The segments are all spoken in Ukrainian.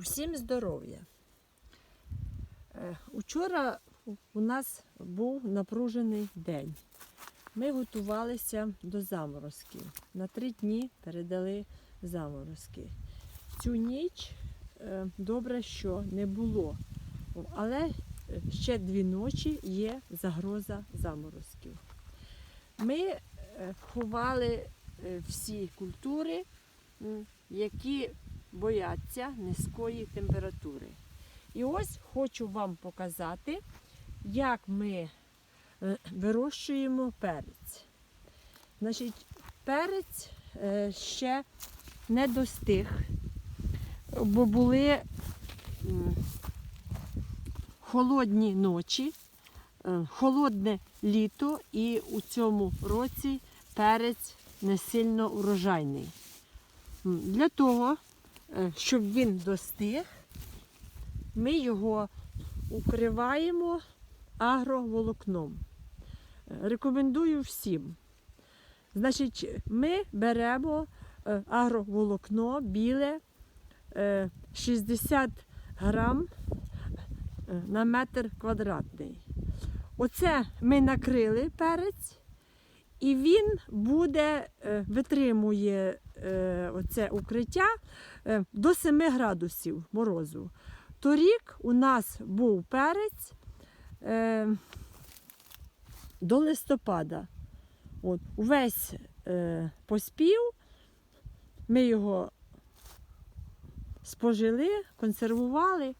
Усім здоров'я. Е, Учора у нас був напружений день. Ми готувалися до заморозків. На три дні передали заморозки. Цю ніч е, добре, що не було. Але ще дві ночі є загроза заморозків. Ми е, ховали всі культури, які бояться низької температури. І ось хочу вам показати, як ми е, вирощуємо перець. Значить, перець е, ще не достиг, бо були холодні ночі, е, холодне літо, і у цьому році перець не сильно урожайний. Для того, щоб він достиг, ми його укриваємо агроволокном. Е, Рекомендую всім. Значить, ми беремо е, агроволокно біле е, 60 грам е, на метр квадратний. Оце ми накрили перець, і він буде, е, витримує е, оце укриття е, до 7 градусів морозу. Торік у нас був перець е, до листопада. От, увесь е, поспів, ми його спожили, консервували.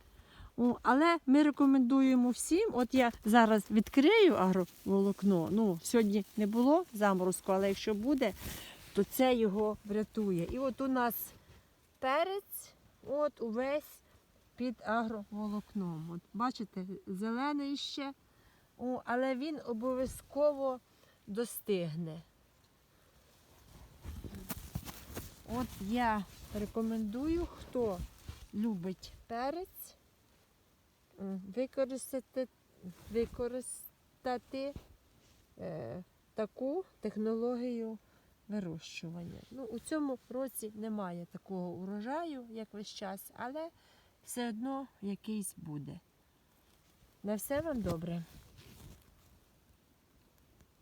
Але ми рекомендуємо всім. От я зараз відкрию агроволокно. Ну, сьогодні не було заморозку, але якщо буде, то це його врятує. І от у нас перець, от увесь під агроволокном. От, бачите, зелений ще, О, але він обов'язково достигне. От я рекомендую, хто любить перець, використати, використати е, таку технологію вирощування. Ну, у цьому році немає такого урожаю, як весь час, але все одно якийсь буде. На все вам добре.